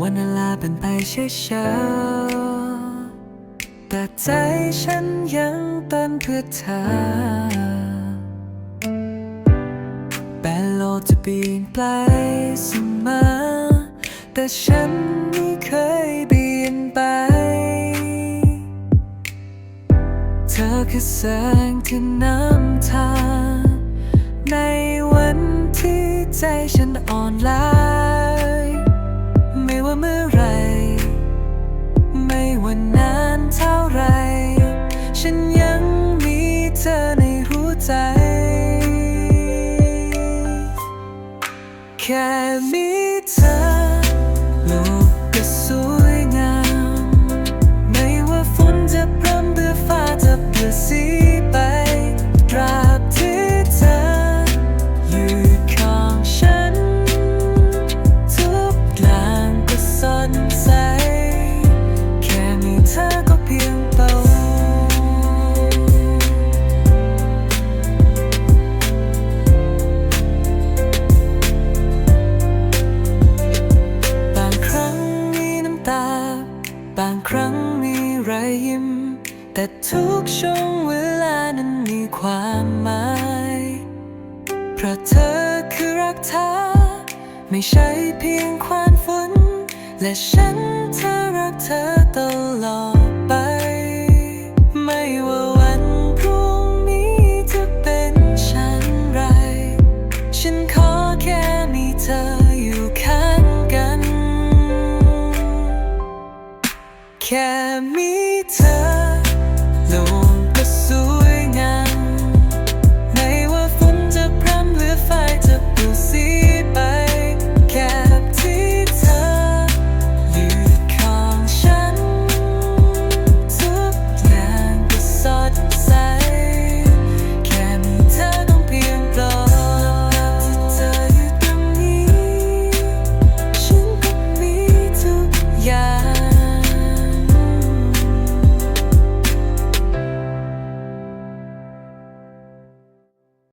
วันเวลาเป็นไปช้าๆแต่ใจฉันยังเต้นเพื่อเธอ แบนโลกจะปีนไปเสมอแต่ฉันไม่เคยเปลี่ยนไป เธอคือแสงที่นำทางในวันที่ใจฉันอ่อนล้า appetite. Can me. แต่ทุกช่วงเวลานั้นมีความหมาย เพราะเธอคือรักเธอไม่ใช่เพียงความฝัน และฉันเธอรักเธอตลอดไป ไม่ว่าวันพรุ่งนี้จะเป็นฉันไร ฉันขอแค่มีเธออยู่ข้างกัน แค่มีเธอ noong kasuli